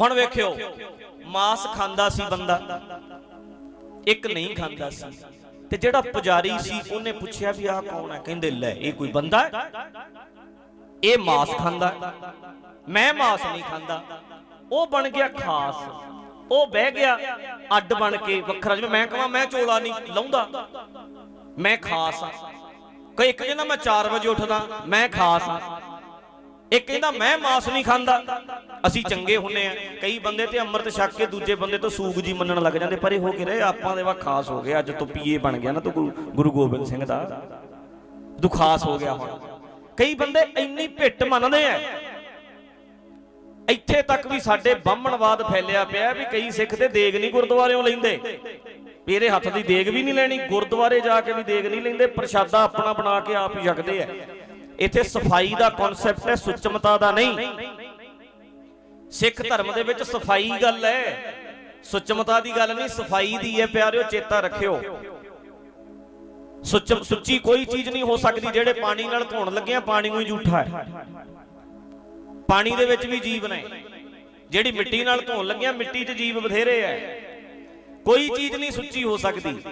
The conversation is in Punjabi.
ਹੁਣ ਵੇਖਿਓ, ਮਾਸ ਖਾਂਦਾ ਸੀ ਬੰਦਾ, ਇੱਕ ਨਹੀਂ ਖਾਂਦਾ ਸੀ। ਤੇ ਜਿਹੜਾ ਪੁਜਾਰੀ ਸੀ, ਉਹਨੇ ਪੁੱਛਿਆ ਵੀ ਆਹ ਕੌਣ ਹੈ? ਕਹਿੰਦੇ, ਲੈ, ਇਹ ਕੋਈ ਬੰਦਾ ਹੈ? ਇਹ ਮਾਸ ਖਾਂਦਾ ਮੈਂ ਮਾਸ ਨਹੀਂ ਖਾਂਦਾ। ਉਹ ਬਣ ਗਿਆ ਖਾਸ। ਉਹ ਬਹਿ ਗਿਆ, ਅੱਡ ਬਣ ਕੇ ਵੱਖਰਾ। ਜਿਵੇਂ ਮੈਂ ਕਹਾਂ, ਮੈਂ ਚੋਲਾ ਨਹੀਂ ਲਾਉਂਦਾ। ਮੈਂ ਖਾਸ ਆ ਕੋਈ ਇੱਕ ਕਹਿੰਦਾ ਮੈਂ 4 ਵਜੇ ਉੱਠਦਾ, ਮੈਂ ਖਾਸ ਆ ਇਹ ਕਹਿੰਦਾ, ਮੈਂ ਮਾਸ ਨਹੀਂ ਖਾਂਦਾ। ਅਸੀਂ ਚੰਗੇ ਹੁੰਨੇ ਆ। ਕਈ ਬੰਦੇ ਤੇ ਅੰਮ੍ਰਿਤ ਛਕ ਕੇ ਦੂਜੇ ਬੰਦੇ ਤੋਂ ਸੂਗ ਜੀ ਮੰਨਣ ਲੱਗ ਜਾਂਦੇ, ਪਰ ਇਹ ਹੋ ਕੇ ਰਹੇ, ਆਪਾਂ ਦੇ ਵਾ ਖਾਸ ਹੋ ਗਿਆ ਅੱਜ ਤੂੰ ਪੀਏ ਬਣ ਗਿਆ ਨਾ ਤੂੰ ਗੁਰੂ ਗੁਰੂ ਗੋਬਿੰਦ ਸਿੰਘ ਦਾ। ਤੂੰ ਖਾਸ ਹੋ ਗਿਆ ਹੁਣ। ਕਈ ਬੰਦੇ ਇੰਨੀ ਭਿੱਟ ਮੰਨਦੇ ਆ। ਇੱਥੇ ਤੱਕ ਵੀ ਸਾਡੇ ਬਾਹਮਣਵਾਦ ਫੈਲਿਆ ਪਿਆ ਵੀ ਕਈ ਸਿੱਖ ਤੇ ਦੇਗ ਨਹੀਂ ਗੁਰਦੁਆਰਿਓਂ ਲੈਂਦੇ। ਵੀ ਇਹਦੇ ਹੱਥ ਦੀ ਦੇਗ ਵੀ ਨਹੀਂ ਲੈਣੀ, ਗੁਰਦੁਆਰੇ ਜਾ ਕੇ ਵੀ ਦੇਗ ਨਹੀਂ ਲੈਂਦੇ, ਪ੍ਰਸ਼ਾਦਾ ਆਪਣਾ ਬਣਾ ਕੇ ਆਪ ਹੀ ਛਕਦੇ ਆ। ਇੱਥੇ ਸਫ਼ਾਈ ਦਾ ਕਨਸੈਪਟ ਹੈ, ਸੁਚਮਤਾ ਦਾ ਨਹੀਂ। ਸਿੱਖ ਧਰਮ ਦੇ ਵਿੱਚ ਸਫ਼ਾਈ ਗੱਲ ਹੈ। ਸੁਚਮਤਾ ਦੀ ਗੱਲ ਨਹੀਂ, ਸਫ਼ਾਈ ਦੀ ਹੈ ਪਿਆਰਿਓ, ਚੇਤਾ ਰੱਖਿਓ। ਸੁੱਚ ਸੁੱਚੀ ਕੋਈ ਚੀਜ਼ ਨਹੀਂ ਹੋ ਸਕਦੀ ਜਿਹੜੇ ਪਾਣੀ ਨਾਲ ਧੋਣ ਲੱਗਿਆ, ਪਾਣੀ ਨੂੰ ਹੀ ਝੂਠਾ ਹੈ। ਪਾਣੀ ਦੇ ਵਿੱਚ ਵੀ ਜੀਵ ਨੇ ਜਿਹੜੀ ਮਿੱਟੀ ਨਾਲ ਧੋਣ ਲੱਗਿਆ, ਮਿੱਟੀ 'ਚ ਜੀਵ ਬਥੇਰੇ ਐ ਕੋਈ ਚੀਜ਼ ਨਹੀਂ ਸੁੱਚੀ ਹੋ ਸਕਦੀ।